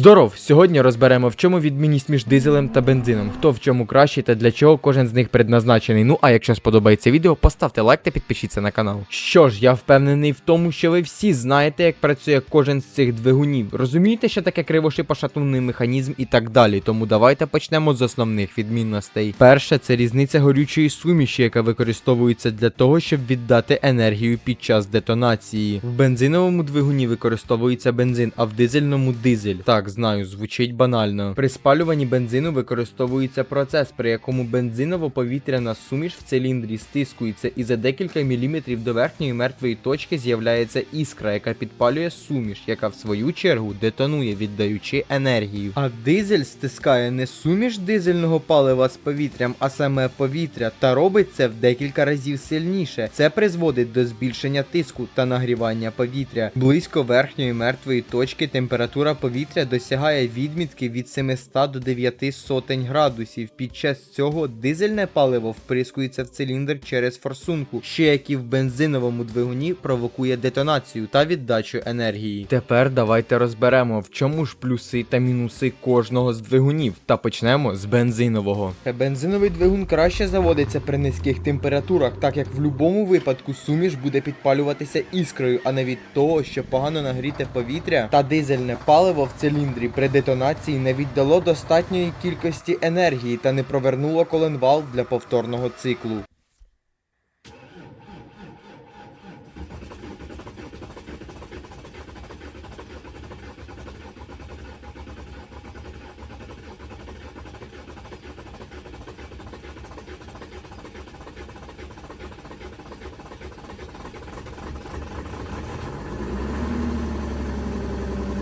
Здоров! Сьогодні розберемо, в чому відмінність між дизелем та бензином, хто в чому кращий та для чого кожен з них предназначений. Ну а якщо сподобається відео, поставте лайк та підпишіться на канал. Що ж, я впевнений в тому, що ви всі знаєте, як працює кожен з цих двигунів. Розумієте, що таке кривошипошатунний механізм і так далі. Тому давайте почнемо з основних відмінностей. Перше, це різниця горючої суміші, яка використовується для того, щоб віддати енергію під час детонації. В бензиновому двигуні використовується бензин, а в дизельному дизель. Так, знаю, звучить банально. При спалюванні бензину використовується процес, при якому бензиново-повітряна суміш в циліндрі стискується і за декілька міліметрів до верхньої мертвої точки з'являється іскра, яка підпалює суміш, яка в свою чергу детонує, віддаючи енергію. А дизель стискає не суміш дизельного палива з повітрям, а саме повітря, та робить це в декілька разів сильніше. Це призводить до збільшення тиску та нагрівання повітря. Близько верхньої мертвої точки температура повітря досягає відмітки від 700 до 9 сотень градусів. Під час цього дизельне паливо вприскується в циліндр через форсунку, що як і в бензиновому двигуні провокує детонацію та віддачу енергії. Тепер давайте розберемо, в чому ж плюси та мінуси кожного з двигунів. Та почнемо з бензинового. Бензиновий двигун краще заводиться при низьких температурах, так як в будь-якому випадку суміш буде підпалюватися іскрою, а не від того, що погано нагріте повітря та дизельне паливо в циліндрі при детонації не віддало достатньої кількості енергії та не провернуло коленвал для повторного циклу.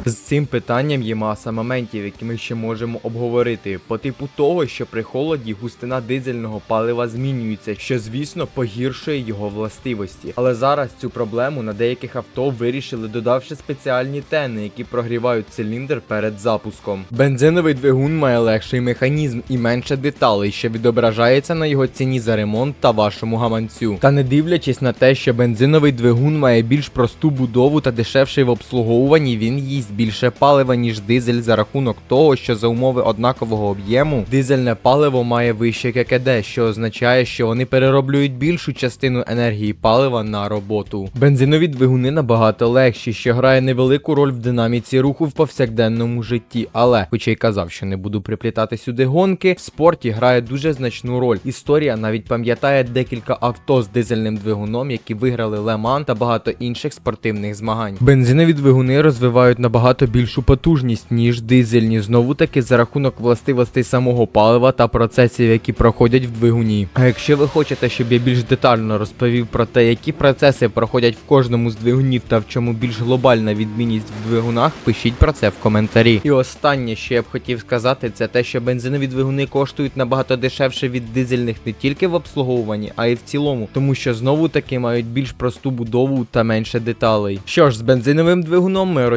З цим питанням є маса моментів, які ми ще можемо обговорити. По типу того, що при холоді густина дизельного палива змінюється, що звісно погіршує його властивості. Але зараз цю проблему на деяких авто вирішили, додавши спеціальні тени, які прогрівають циліндр перед запуском. Бензиновий двигун має легший механізм і менше деталей, що відображається на його ціні за ремонт та вашому гаманцю. Та не дивлячись на те, що бензиновий двигун має більш просту будову та дешевший в обслуговуванні, він їсть більше палива, ніж дизель за рахунок того, що за умови однакового об'єму дизельне паливо має вище ККД, що означає, що вони перероблюють більшу частину енергії палива на роботу. Бензинові двигуни набагато легші, що грає невелику роль в динаміці руху в повсякденному житті. Але, хоча й казав, що не буду приплітати сюди гонки, в спорті грає дуже значну роль. Історія навіть пам'ятає декілька авто з дизельним двигуном, які виграли Леман та багато інших спортивних змагань. Бензинові двигуни розвивають набагато більшу потужність, ніж дизельні, знову таки за рахунок властивостей самого палива та процесів, які проходять в двигуні. А якщо ви хочете, щоб я більш детально розповів про те, які процеси проходять в кожному з двигунів та в чому більш глобальна відмінність в двигунах, пишіть про це в коментарі. І останнє, що я б хотів сказати, це те, що бензинові двигуни коштують набагато дешевше від дизельних не тільки в обслуговуванні, а й в цілому, тому що знову таки мають більш просту будову та менше деталей. Що ж, з бензиновим двигуном ми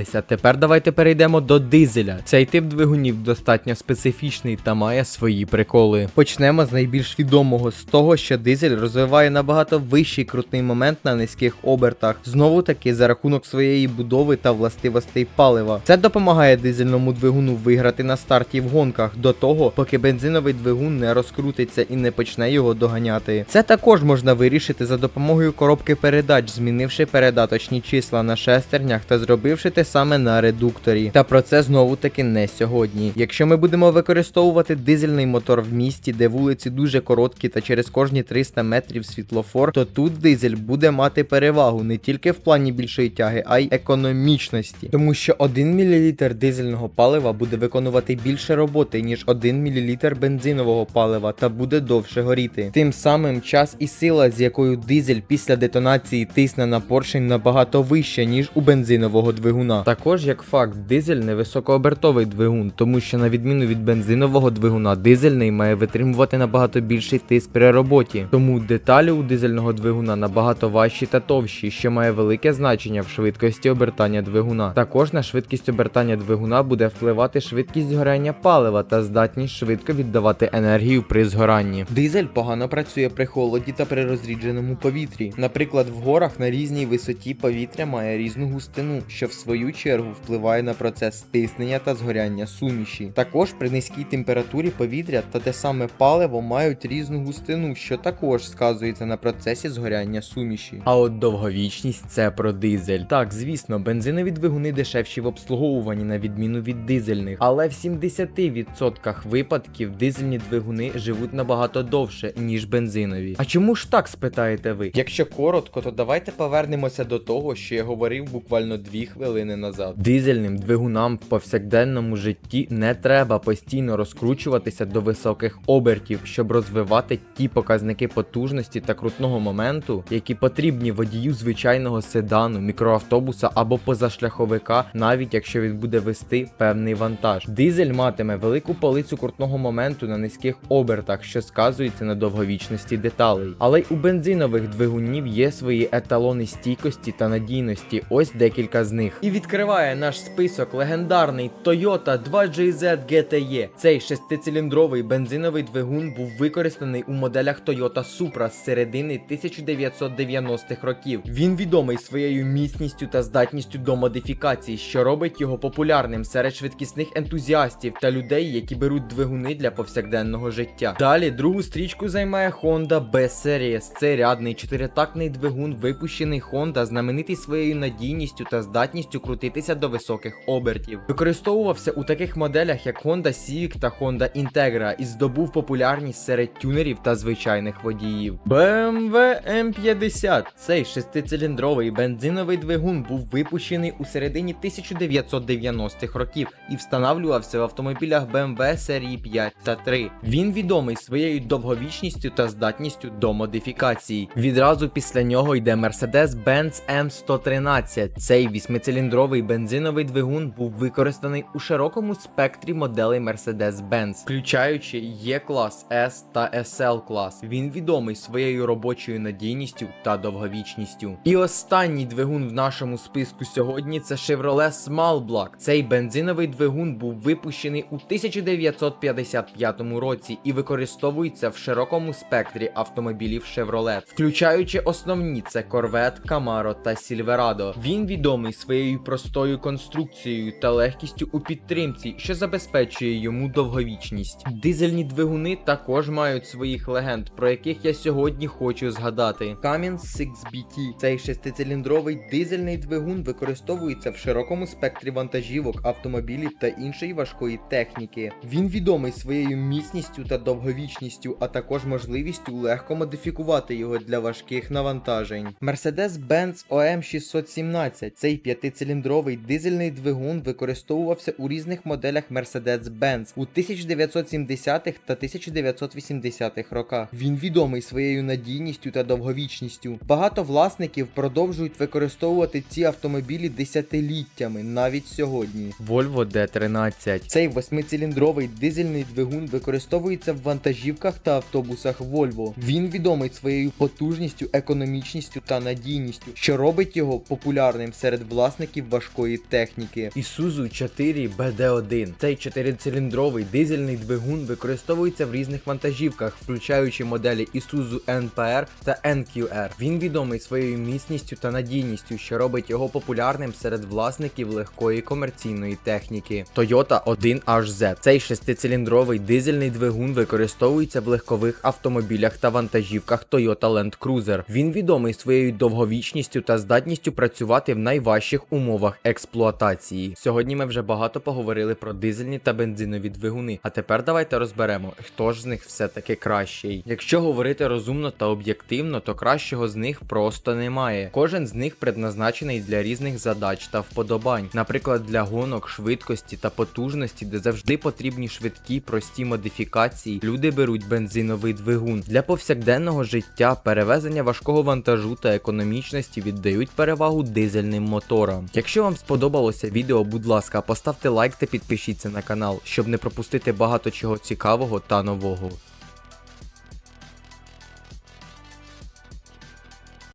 розібралися. Тепер давайте перейдемо до дизеля. Цей тип двигунів достатньо специфічний та має свої приколи. Почнемо з найбільш відомого з того, що дизель розвиває набагато вищий крутний момент на низьких обертах, знову таки за рахунок своєї будови та властивостей палива. Це допомагає дизельному двигуну виграти на старті в гонках до того, поки бензиновий двигун не розкрутиться і не почне його доганяти. Це також можна вирішити за допомогою коробки передач, змінивши передаточні числа на шестернях та зробивши те саме на редукторі. Та про це знову таки не сьогодні. Якщо ми будемо використовувати дизельний мотор в місті, де вулиці дуже короткі та через кожні 300 метрів світлофор, то тут дизель буде мати перевагу не тільки в плані більшої тяги, а й економічності. Тому що 1 мл дизельного палива буде виконувати більше роботи, ніж 1 мл бензинового палива та буде довше горіти. Тим самим час і сила, з якою дизель після детонації тисне на поршень набагато вища, ніж у бензинового двигуна. Також як факт, дизель не високообертовий двигун, тому що на відміну від бензинового двигуна, дизельний має витримувати набагато більший тиск при роботі. Тому деталі у дизельного двигуна набагато важчі та товщі, що має велике значення в швидкості обертання двигуна. Також на швидкість обертання двигуна буде впливати швидкість згоряння палива та здатність швидко віддавати енергію при згоранні. Дизель погано працює при холоді та при розрідженому повітрі. Наприклад, в горах на різній висоті повітря має різну густину, що в свою свою чергу впливає на процес стиснення та згоряння суміші. Також при низькій температурі повітря та те саме паливо мають різну густину, що також сказується на процесі згоряння суміші. А от довговічність це про дизель. Так, звісно, бензинові двигуни дешевші в обслуговуванні на відміну від дизельних, але в 70% випадків дизельні двигуни живуть набагато довше, ніж бензинові. А чому ж так спитаєте ви? Якщо коротко, то давайте повернемося до того, що я говорив буквально дві хвилини назад. Дизельним двигунам в повсякденному житті не треба постійно розкручуватися до високих обертів, щоб розвивати ті показники потужності та крутного моменту, які потрібні водію звичайного седану, мікроавтобуса або позашляховика, навіть якщо він буде вести певний вантаж. Дизель матиме велику полицю крутного моменту на низьких обертах, що сказується на довговічності деталей. Але й у бензинових двигунів є свої еталони стійкості та надійності. Ось декілька з них. І відкриває наш список легендарний Toyota 2JZ GTE. Цей шестициліндровий бензиновий двигун був використаний у моделях Toyota Supra з середини 1990-х років. Він відомий своєю міцністю та здатністю до модифікацій, що робить його популярним серед швидкісних ентузіастів та людей, які беруть двигуни для повсякденного життя. Далі другу стрічку займає Honda B-Series. Це рядний чотиритактний двигун, випущений Honda, знаменитий своєю надійністю та здатністю крутитися до високих обертів. Використовувався у таких моделях, як Honda Civic та Honda Integra і здобув популярність серед тюнерів та звичайних водіїв. BMW M50. Цей шестициліндровий бензиновий двигун був випущений у середині 1990-х років і встановлювався в автомобілях BMW серії 5 та 3. Він відомий своєю довговічністю та здатністю до модифікації. Відразу після нього йде Mercedes-Benz M113. Цей вісьмициліндровий бензиновий двигун був використаний у широкому спектрі моделей Mercedes-Benz, включаючи E-клас, S та SL клас. Він відомий своєю робочою надійністю та довговічністю. І останній двигун в нашому списку сьогодні це Chevrolet Small Block. Цей бензиновий двигун був випущений у 1955 році і використовується в широкому спектрі автомобілів Chevrolet, включаючи основні це Corvette, Camaro та Silverado. Він відомий своєю простою конструкцією та легкістю у підтримці, що забезпечує йому довговічність. Дизельні двигуни також мають своїх легенд, про яких я сьогодні хочу згадати. Cummins 6BT. Цей шестициліндровий дизельний двигун використовується в широкому спектрі вантажівок, автомобілів та іншої важкої техніки. Він відомий своєю міцністю та довговічністю, а також можливістю легко модифікувати його для важких навантажень. Mercedes-Benz OM 617. Цей п'ятициліндровий дизельний двигун використовувався у різних моделях Mercedes-Benz у 1970-х та 1980-х роках. Він відомий своєю надійністю та довговічністю. Багато власників продовжують використовувати ці автомобілі десятиліттями навіть сьогодні. Volvo D13. Цей восьмициліндровий дизельний двигун використовується в вантажівках та автобусах Volvo. Він відомий своєю потужністю, економічністю та надійністю, що робить його популярним серед власників важкої техніки. Isuzu 4 BD1. Цей чотирициліндровий дизельний двигун використовується в різних вантажівках, включаючи моделі Isuzu NPR та NQR. Він відомий своєю міцністю та надійністю, що робить його популярним серед власників легкої комерційної техніки. Toyota 1HZ. Цей шестициліндровий дизельний двигун використовується в легкових автомобілях та вантажівках Toyota Land Cruiser. Він відомий своєю довговічністю та здатністю працювати в найважчих умовах експлуатації. Сьогодні ми вже багато поговорили про дизельні та бензинові двигуни. А тепер давайте розберемо, хто ж з них все-таки кращий. Якщо говорити розумно та об'єктивно, то кращого з них просто немає. Кожен з них предназначений для різних задач та вподобань, наприклад, для гонок, швидкості та потужності, де завжди потрібні швидкі, прості модифікації. Люди беруть бензиновий двигун. Для повсякденного життя, перевезення важкого вантажу та економічності віддають перевагу дизельним моторам. Якщо вам сподобалося відео, будь ласка, поставте лайк та підпишіться на канал, щоб не пропустити багато чого цікавого та нового.